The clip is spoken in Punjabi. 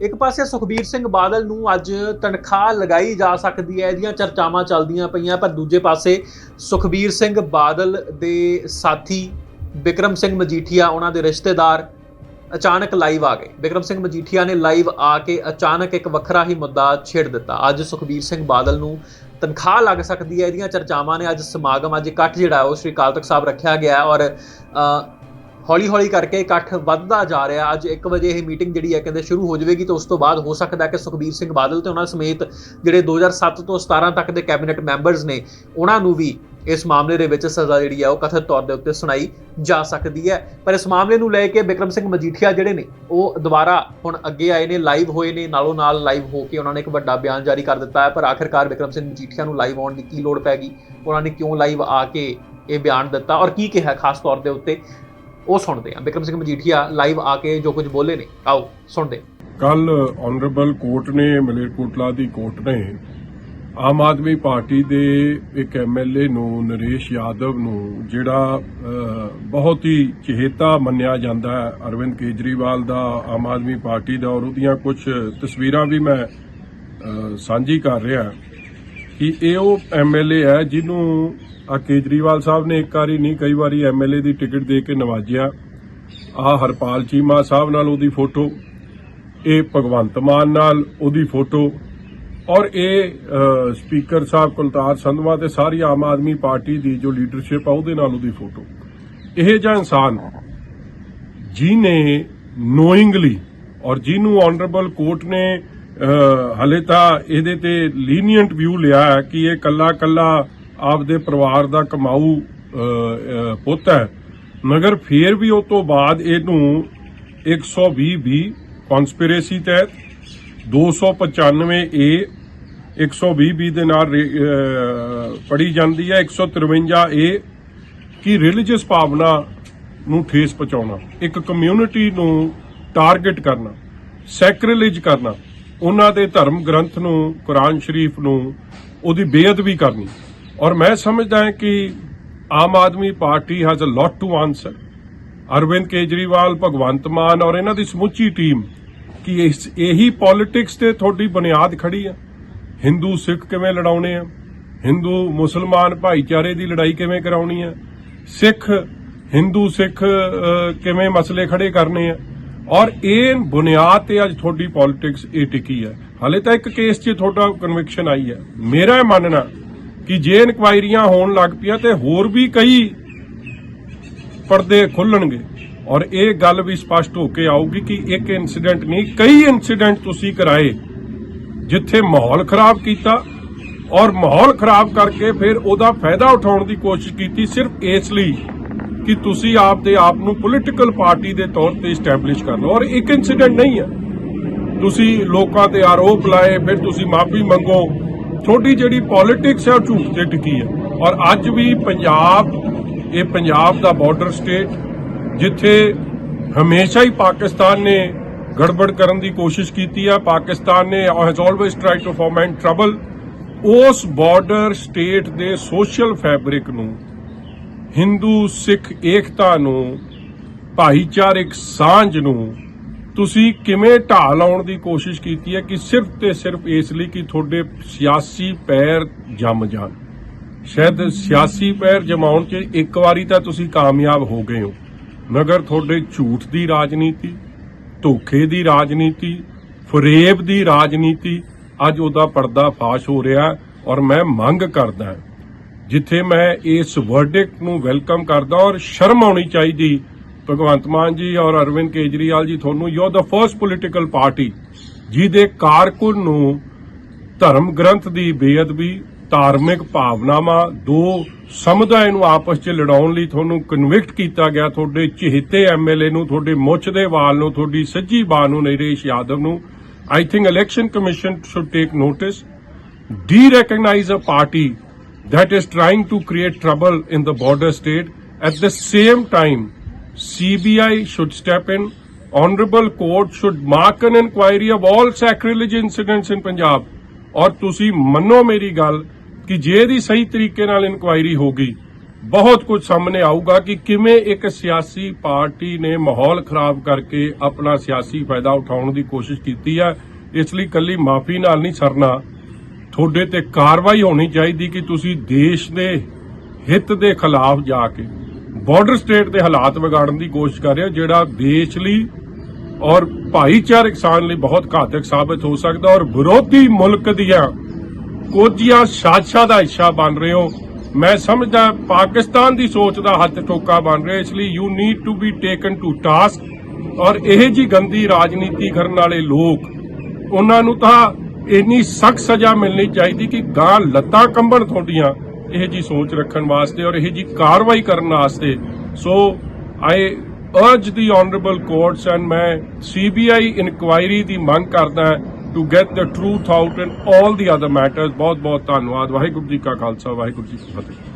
ਇੱਕ ਪਾਸੇ ਸੁਖਬੀਰ ਸਿੰਘ ਬਾਦਲ ਨੂੰ ਅੱਜ ਤਨਖਾਹ ਲਗਾਈ ਜਾ ਸਕਦੀ ਹੈ, ਇਹਦੀਆਂ ਚਰਚਾਵਾਂ ਚੱਲਦੀਆਂ ਪਈਆਂ, ਪਰ ਦੂਜੇ ਪਾਸੇ ਸੁਖਬੀਰ ਸਿੰਘ ਬਾਦਲ ਦੇ ਸਾਥੀ ਵਿਕਰਮ ਸਿੰਘ ਮਜੀਠੀਆ, ਉਹਨਾਂ ਦੇ ਰਿਸ਼ਤੇਦਾਰ ਅਚਾਨਕ ਲਾਈਵ ਆ ਗਏ। ਵਿਕਰਮ ਸਿੰਘ ਮਜੀਠੀਆ ਨੇ ਲਾਈਵ ਆ ਕੇ ਅਚਾਨਕ ਇੱਕ ਵੱਖਰਾ ਹੀ ਮੁੱਦਾ ਛੇੜ ਦਿੱਤਾ। ਅੱਜ ਸੁਖਬੀਰ ਸਿੰਘ ਬਾਦਲ ਨੂੰ ਤਨਖਾਹ ਲੱਗ ਸਕਦੀ ਹੈ, ਇਹਦੀਆਂ ਚਰਚਾਵਾਂ ਨੇ ਅੱਜ ਸਮਾਗਮ ਅੱਜ ਇਕੱਠ ਜਿਹੜਾ, ਉਹ ਸ੍ਰੀ ਕਾਲ ਤਖਤ ਸਾਹਿਬ ਰੱਖਿਆ ਗਿਆ ਔਰ ਹੌਲੀ ਹੌਲੀ ਕਰਕੇ ਇਕੱਠ ਵੱਧਦਾ ਜਾ ਰਿਹਾ। ਅੱਜ 1 ਵਜੇ ਇਹ ਮੀਟਿੰਗ ਜਿਹੜੀ ਹੈ, ਕਹਿੰਦੇ ਸ਼ੁਰੂ ਹੋ ਜਾਵੇਗੀ ਤੇ ਉਸ ਤੋਂ ਬਾਅਦ ਹੋ ਸਕਦਾ ਹੈ ਕਿ ਸੁਖਬੀਰ ਸਿੰਘ ਬਾਦਲ ਤੇ ਉਹਨਾਂ ਸਮੇਤ ਜਿਹੜੇ 2007 ਤੋਂ 17 ਤੱਕ ਦੇ ਕੈਬਨਿਟ ਮੈਂਬਰਸ ਨੇ, ਉਹਨਾਂ ਨੂੰ ਵੀ ਇਸ ਮਾਮਲੇ ਦੇ ਵਿੱਚ ਸਜ਼ਾ ਜਿਹੜੀ ਹੈ, ਉਹ ਕਥਿਤ ਤੌਰ ਦੇ ਉੱਤੇ ਸੁਣਾਈ ਜਾ ਸਕਦੀ ਹੈ। ਪਰ ਇਸ ਮਾਮਲੇ ਨੂੰ ਲੈ ਕੇ ਬਿਕਰਮ ਸਿੰਘ ਮਜੀਠੀਆ ਜਿਹੜੇ ਨੇ, ਉਹ ਦੁਬਾਰਾ ਹੁਣ ਅੱਗੇ ਆਏ ਨੇ, ਲਾਈਵ ਹੋਏ ਨੇ ਨਾਲੋਂ ਨਾਲ ਲਾਈਵ ਹੋ ਕੇ ਉਹਨਾਂ ਨੇ ਇੱਕ ਵੱਡਾ ਬਿਆਨ ਜਾਰੀ ਕਰ ਦਿੱਤਾ ਹੈ। ਪਰ ਆਖਿਰਕਾਰ ਬਿਕਰਮ ਸਿੰਘ ਮਜੀਠੀਆ ਨੂੰ ਲਾਈਵ ਆਉਣ ਦੀ ਕੀ ਲੋੜ ਪੈ ਗਈ? ਉਹਨਾਂ ਨੇ ਕਿਉਂ ਲਾਈਵ ਆ ਕੇ ਇਹ ਬਿਆਨ ਦਿੱਤਾ? ਔਰ ਕੀ ਕਿਹਾ, ਖਾਸ ਤੌਰ ਦੇ ਉੱਤੇ? ਉਹ ਸੁਣਦੇ ਆ। ਬਿਕਰਮ ਸਿੰਘ ਮਜੀਠੀਆ ਲਾਈਵ ਆ ਕੇ ਜੋ ਕੁਝ ਬੋਲੇ ਨੇ, ਆਓ ਸੁਣਦੇ ਕੱਲ ਆਨਰੇਬਲ ਕੋਰਟ ਨੇ ਮਲੇਰਕੋਟਲਾ ਦੀ ਕੋਰਟ ਨੇ, ਆਮ ਆਦਮੀ ਪਾਰਟੀ ਦੇ ਇੱਕ ਐਮਐਲਏ ਨੂੰ, ਨਰੇਸ਼ ਯਾਦਵ ਨੂੰ, ਜਿਹੜਾ ਬਹੁਤ ਹੀ ਚਹੇਤਾ ਮੰਨਿਆ ਜਾਂਦਾ ਹੈ, ਅਰਵਿੰਦ ਕੇਜਰੀਵਾਲ ਦਾ, ਆਮ ਆਦਮੀ ਪਾਰਟੀ ਦਾ, ਔਰ ਉਹਦੀਆਂ ਕੁਝ ਤਸਵੀਰਾਂ ਵੀ ਮੈਂ ਸਾਂਝੀ ਕਰ ਰਿਹਾ। ਕਿ ਇਹ ਉਹ ਐਮਐਲਏ ਹੈ ਜਿਹਨੂੰ ਆ ਕੇਜਰੀਵਾਲ ਸਾਹਿਬ ਨੇ ਇੱਕ ਵਾਰੀ ਨਹੀਂ, ਕਈ ਵਾਰੀ ਐਮਐਲਏ ਦੀ ਟਿਕਟ ਦੇ ਕੇ ਨਵਾਜਿਆ। ਆ ਹਰਪਾਲ ਚੀਮਾ ਸਾਹਿਬ ਨਾਲ ਉਹਦੀ ਫੋਟੋ, ਇਹ ਭਗਵੰਤ ਮਾਨ ਨਾਲ ਉਹਦੀ ਫੋਟੋ ਔਰ ਇਹ ਸਪੀਕਰ ਸਾਹਿਬ ਕੁਲਤਾਰ ਸੰਧਵਾ ਤੇ ਸਾਰੀ ਆਮ ਆਦਮੀ ਪਾਰਟੀ ਦੀ ਜੋ ਲੀਡਰਸ਼ਿਪ ਆ ਉਹਦੇ ਨਾਲ ਉਹਦੀ ਫੋਟੋ। ਇਹ ਜਿਹਾ ਇਨਸਾਨ ਜਿਹਨੇ ਨੋਇੰਗਲੀ ਔਰ ਜਿਹਨੂੰ ਆਨਰੇਬਲ ਕੋਰਟ ਨੇ ਹਲੇ ਤਾਂ ਇਹਦੇ ਤੇ ਲੀਨੀਅੰਟ ਵਿਊ ਲਿਆ ਹੈ ਕਿ ਇਹ ਕੱਲਾ ਕੱਲਾ ਆਪਦੇ ਪਰਿਵਾਰ ਦਾ ਕਮਾਊ ਪੁੱਤ ਹੈ। ਮਗਰ ਫਿਰ ਵੀ ਉਹ ਤੋਂ ਬਾਅਦ ਇਹਨੂੰ 120 ਬੀ ਕਨਸਪੀਰੇਸੀ ਤਹਿਤ 295 ਏ 120 ਬੀ ਦੇ ਨਾਲ ਪੜੀ ਜਾਂਦੀ ਹੈ। 153 ਏ ਕਿ ਰਿਲੀਜੀਅਸ ਭਾਵਨਾ ਨੂੰ ਠੇਸ ਪਹੁੰਚਾਉਣਾ, ਇੱਕ ਕਮਿਊਨਿਟੀ ਨੂੰ ਟਾਰਗੇਟ ਕਰਨਾ ਸੈਕ੍ਰਿਲੇਜ ਕਰਨਾ। ਉਹਨਾਂ ਦੇ ਧਰਮ ਗ੍ਰੰਥ ਨੂੰ, ਕੁਰਾਨ ਸ਼ਰੀਫ ਨੂੰ, ਉਹਦੀ ਬੇਅਦਬੀ ਕਰਨੀ। ਔਰ ਮੈਂ ਸਮਝਦਾ ਹਾਂ ਕਿ Aam Aadmi party has a lot to answer Arvind Kejriwal, Bhagwant Mann ਔਰ ਇਹਨਾਂ ਦੀ ਸਮੁੱਚੀ ਟੀਮ ਕਿ ਇਸ, ਇਹੀ ਪੋਲਿਟਿਕਸ ਤੇ ਤੁਹਾਡੀ ਬੁਨਿਆਦ ਖੜੀ ਆ। ਹਿੰਦੂ ਸਿੱਖ ਕਿਵੇਂ ਲੜਾਉਣੇ ਆ? ਹਿੰਦੂ ਮੁਸਲਮਾਨ ਭਾਈਚਾਰੇ ਦੀ ਲੜਾਈ ਕਿਵੇਂ ਕਰਾਉਣੀ ਆ? ਸਿੱਖ, ਹਿੰਦੂ ਸਿੱਖ ਕਿਵੇਂ ਮਸਲੇ ਖੜੇ ਕਰਨੇ ਆ? ਔਰ ਇਹ ਬੁਨਿਆਦ ਤੇ ਅੱਜ ਤੁਹਾਡੀ ਪੋਲਿਟਿਕਸ ਇਹ ਟਿਕੀ ਹੈ। ਹਾਲੇ ਤਾਂ ਇੱਕ ਕੇਸ 'ਚ ਤੁਹਾਡਾ ਕਨਵਿਕਸ਼ਨ ਆਈ ਹੈ। ਮੇਰਾ ਮੰਨਣਾ ਕਿ ਜੇ ਇਨਕੁਆਇਰੀਆਂ ਹੋਣ ਲੱਗ ਪਈਆਂ ਤੇ ਹੋਰ ਵੀ ਕਈ ਪਰਦੇ ਖੁੱਲਣਗੇ। ਔਰ ਇਹ ਗੱਲ ਵੀ ਸਪਸ਼ਟ ਹੋ ਕੇ ਆਊਗੀ ਕਿ ਇੱਕ ਇਨਸੀਡੈਂਟ ਨਹੀਂ, ਕਈ ਇਨਸੀਡੈਂਟ ਤੁਸੀਂ ਕਰਾਏ, ਜਿੱਥੇ ਮਾਹੌਲ ਖਰਾਬ ਕੀਤਾ ਔਰ ਮਾਹੌਲ ਖਰਾਬ ਕਰਕੇ ਫਿਰ ਉਹਦਾ ਫਾਇਦਾ ਉਠਾਉਣ ਦੀ ਕੋਸ਼ਿਸ਼ ਕੀਤੀ ਸਿਰਫ ਇਸ ਲਈ ਕਿ ਤੁਸੀਂ ਆਪ ਦੇ ਆਪ ਨੂੰ ਪੋਲੀਟੀਕਲ ਪਾਰਟੀ ਦੇ ਤੌਰ ਤੇ ਸਟੈਬਲਿਸ਼ ਕਰ ਲਓ ਔਰ ਇੱਕ ਇਨਸੀਡੈਂਟ ਨਹੀਂ ਹੈ। ਤੁਸੀਂ ਲੋਕਾਂ ਤੇ ਆਰੋਪ ਲਾਏ, ਫਿਰ ਤੁਸੀਂ ਮਾਫੀ ਮੰਗੋ। ਤੁਹਾਡੀ ਜਿਹੜੀ ਪੋਲਿਟਿਕਸ ਹੈ, ਉਹ ਝੂਠ ਤੇ ਟਿਕੀ ਹੈ। ਔਰ ਅੱਜ ਵੀ ਪੰਜਾਬ, ਇਹ ਪੰਜਾਬ ਦਾ ਬਾਰਡਰ ਸਟੇਟ ਜਿੱਥੇ ਹਮੇਸ਼ਾ ਹੀ ਪਾਕਿਸਤਾਨ ਨੇ ਗੜਬੜ ਕਰਨ ਦੀ ਕੋਸ਼ਿਸ਼ ਕੀਤੀ ਹੈ ਪਾਕਿਸਤਾਨ ਨੇ has always tried to foment trouble ਉਸ ਬਾਰਡਰ ਸਟੇਟ ਦੇ ਸੋਸ਼ਲ ਫੈਬਰਿਕ ਨੂੰ ਹਿੰਦੂ, ਸਿੱਖ, ਏਕਤਾ ਨੂੰ, ਭਾਈਚਾਰਕ ਸਾਂਝ ਨੂੰ ਤੁਸੀਂ ਕਿਵੇਂ ਢਾਹ ਲਾਉਣ ਦੀ ਕੋਸ਼ਿਸ਼ ਕੀਤੀ ਹੈ ਕਿ ਸਿਰਫ ਤੇ ਸਿਰਫ ਇਸ ਲਈ ਕਿ ਤੁਹਾਡੇ ਸਿਆਸੀ ਪੈਰ ਜੰਮ ਜਾਣ? ਸ਼ਾਇਦ ਸਿਆਸੀ ਪੈਰ ਜਮਾਉਣ 'ਚ ਇੱਕ ਵਾਰੀ ਤਾਂ ਤੁਸੀਂ ਕਾਮਯਾਬ ਹੋ ਗਏ ਹੋ, ਮਗਰ ਤੁਹਾਡੇ ਝੂਠ ਦੀ ਰਾਜਨੀਤੀ, ਧੋਖੇ ਦੀ ਰਾਜਨੀਤੀ, ਫਰੇਬ ਦੀ ਰਾਜਨੀਤੀ ਅੱਜ ਉਹਦਾ ਪਰਦਾ ਫਾਸ਼ ਹੋ ਰਿਹਾ ਔਰ ਮੈਂ ਮੰਗ ਕਰਦਾ ਜਿੱਥੇ ਮੈਂ ਇਸ ਵਰਡਿਕਟ ਨੂੰ ਵੈਲਕਮ ਕਰਦਾ ਔਰ ਸ਼ਰਮ ਆਉਣੀ ਚਾਹੀਦੀ। ਭਗਵੰਤ ਮਾਨ ਜੀ ਔਰ ਅਰਵਿੰਦ ਕੇਜਰੀਵਾਲ ਜੀ, ਤੁਹਾਨੂੰ you are the first political party ਜਿਹਦੇ ਕਾਰਕੁਨ ਨੂੰ ਧਰਮ ਗ੍ਰੰਥ ਦੀ ਬੇਅਦਬੀ, ਧਾਰਮਿਕ ਭਾਵਨਾਵਾਂ, ਦੋ ਸਮੁਦਾਇ ਨੂੰ ਆਪਸ 'ਚ ਲੜਾਉਣ ਲਈ ਤੁਹਾਨੂੰ ਕਨਵਿਕਟ ਕੀਤਾ ਗਿਆ। ਤੁਹਾਡੇ ਚਿਹਤੇ ਐਮਐਲਏ ਨੂੰ, ਤੁਹਾਡੇ ਮੁੱਛ ਦੇ ਵਾਲ ਨੂੰ, ਤੁਹਾਡੀ ਸੱਜੀ ਬਾਹ ਨੂੰ, ਨਰੇਸ਼ ਯਾਦਵ ਨੂੰ। I think election commission should take notice de-recognize a party that is trying to create trouble in the border state. At the same time, CBI should step in. Honorable Court should mark an inquiry of all sacrilege incidents in Punjab. ਔਰ ਤੁਸੀਂ ਮੰਨੋ ਮੇਰੀ ਗੱਲ ਕਿ ਜੇ ਦੀ ਸਹੀ ਤਰੀਕੇ ਨਾਲ ਇਨਕੁਆਇਰੀ ਹੋਗੀ ਬਹੁਤ ਕੁਝ ਸਾਹਮਣੇ ਆਊਗਾ ਕਿ ਕਿਵੇਂ ਇੱਕ ਸਿਆਸੀ ਪਾਰਟੀ ਨੇ ਮਾਹੌਲ ਖਰਾਬ ਕਰਕੇ ਆਪਣਾ ਸਿਆਸੀ ਫਾਇਦਾ ਉਠਾਉਣ ਦੀ ਕੋਸ਼ਿਸ਼ ਕੀਤੀ ਹੈ ਇਸ ਲਈ ਕੱਲੀ ਮਾਫੀ ਨਾਲ ਨਹੀਂ ਸਰਨਾ ਤੁਹਾਡੇ ਤੇ ਕਾਰਵਾਈ ਹੋਣੀ ਚਾਹੀਦੀ ਕਿ ਤੁਸੀਂ ਦੇਸ਼ ਦੇ ਹਿੱਤ ਦੇ ਖਿਲਾਫ ਜਾ ਕੇ ਬਾਰਡਰ ਸਟੇਟ ਦੇ ਹਾਲਾਤ ਵਿਗਾੜਨ ਦੀ ਕੋਸ਼ਿਸ਼ ਕਰ ਰਹੇ ਹੋ, ਜਿਹੜਾ ਦੇਸ਼ ਲਈ ਔਰ ਭਾਈਚਾਰਕ ਸਾਨ ਲਈ ਬਹੁਤ ਘਾਤਕ ਸਾਬਤ ਹੋ ਸਕਦਾ ਔਰ ਵਿਰੋਧੀ ਮੁਲਕ ਦੀਆਂ ਕੋਝੀਆਂ ਸਾਜ਼ਿਸ਼ਾਂ ਦਾ ਹਿੱਸਾ ਬਣ ਰਹੇ ਹੋ। ਮੈਂ ਸਮਝਦਾ ਪਾਕਿਸਤਾਨ ਦੀ ਸੋਚ ਦਾ ਹੱਥ ਠੋਕਾ ਬਣ ਰਿਹਾ, ਇਸ ਲਈ you need to be taken to task ਔਰ ਇਹ ਜੀ ਗੰਦੀ ਰਾਜਨੀਤੀ ਕਰਨ ਵਾਲੇ ਲੋਕ, ਉਹਨਾਂ ਨੂੰ ਤਾਂ ਇੰਨੀ ਸਖਤ ਸਜ਼ਾ ਮਿਲਣੀ ਚਾਹੀਦੀ ਕਿ ਗਾਂ ਲੱਤਾਂ ਕੰਬਣ ਤੁਹਾਡੀਆਂ, ਇਹ ਜੀ ਸੋਚ ਰੱਖਣ ਵਾਸਤੇ ਔਰ ਇਹ ਜੀ ਕਾਰਵਾਈ ਕਰਨ ਵਾਸਤੇ। So I urge the honourable courts and ਮੈਂ ਸੀਬੀਆਈ ਇਨਕੁਆਇਰੀ ਦੀ ਮੰਗ ਕਰਦਾ to get the truth out in all the other matters ਬਹੁਤ ਬਹੁਤ ਧੰਨਵਾਦ। ਵਾਹਿਗੁਰੂ ਜੀ ਕਾ ਖਾਲਸਾ, ਵਾਹਿਗੁਰੂ ਜੀ ਕੀ ਫਤਿਹ।